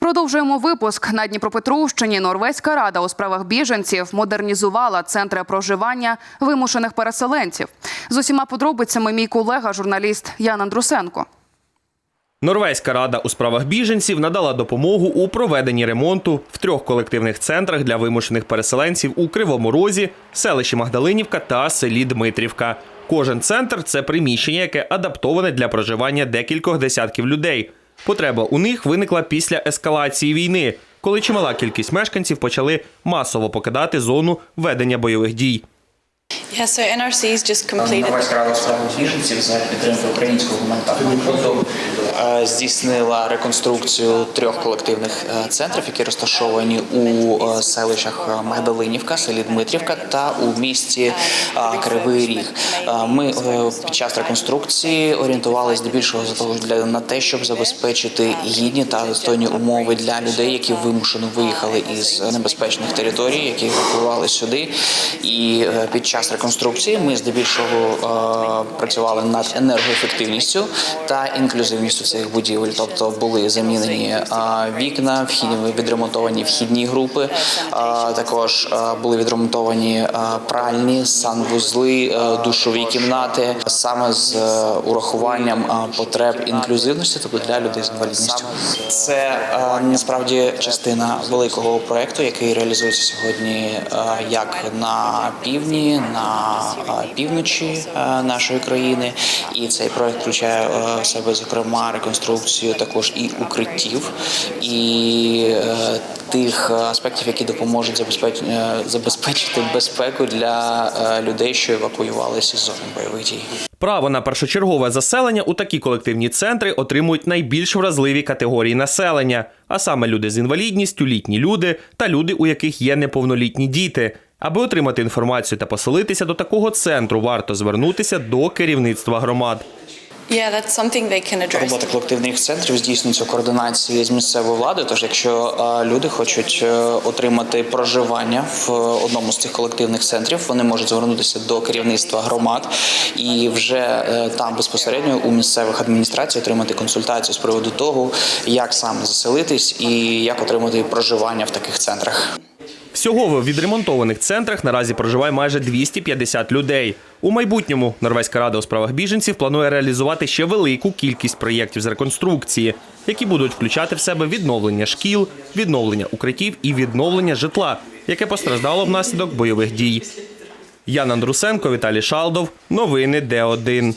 Продовжуємо випуск на Дніпропетровщині. Норвезька рада у справах біженців модернізувала центри проживання вимушених переселенців. З усіма подробицями мій колега, журналіст Ян Андрусенко. Норвезька рада у справах біженців надала допомогу у проведенні ремонту в трьох колективних центрах для вимушених переселенців у Кривому Розі, селищі Магдалинівка та селі Дмитрівка. Кожен центр це приміщення, яке адаптоване для проживання декількох десятків людей. Потреба у них виникла після ескалації війни, коли чимала кількість мешканців почали масово покидати зону ведення бойових дій. Yeah, so NRC's just completed Норвезька рада у біженців за підтримки українського гуманітарного фонду е, здійснила реконструкцію трьох колективних е, центрів, які розташовані у е, селищах е, Магдалинівка, селі Дмитрівка та у місті Кривий Ріг. Ми під час реконструкції орієнтувалися здебільшого за того для на те, щоб забезпечити гідні та достойні умови для людей, які вимушено виїхали із небезпечних територій, які евакуювали сюди. І під час реконструкції ми здебільшого е, працювали над енергоефективністю та інклюзивністю цих будівель. Тобто були замінені е, вікна, вхідні відремонтовані вхідні групи. е, Також е, були відремонтовані е, пральні, санвузли, е, душові кімнати саме з е, урахуванням е, потреб інклюзивності, тобто для людей з інвалідністю. Це е, насправді частина великого проекту, який реалізується сьогодні е, як на півдні, на е, півночі е, нашої країни. І цей проект включає е, в себе зокрема реконструкцію також і укриттів, і е, тих аспектів, які допоможуть забезпечити, забезпечити безпеку для е, людей, що евакуювалися із зони бойових дій. Право на першочергове заселення у такі колективні центри отримують найбільш вразливі категорії населення, а саме люди з інвалідністю, літні люди та люди, у яких є неповнолітні діти. Аби отримати інформацію та поселитися до такого центру, варто звернутися до керівництва громад. Yeah, that's something they can address. Робота колективних центрів здійснюється у координації з місцевою владою. Тож, якщо е, люди хочуть е, отримати проживання в одному з цих колективних центрів, вони можуть звернутися до керівництва громад і вже е, там безпосередньо у місцевих адміністрацій отримати консультацію з приводу того, як саме заселитись і як отримати проживання в таких центрах. Всього в відремонтованих центрах наразі проживає майже 250 людей. У майбутньому Норвезька рада у справах біженців планує реалізувати ще велику кількість проєктів з реконструкції, які будуть включати в себе відновлення шкіл, відновлення укриттів і відновлення житла, яке постраждало внаслідок бойових дій. Ян Андрусенко, Віталій Шалдов. Новини Д1.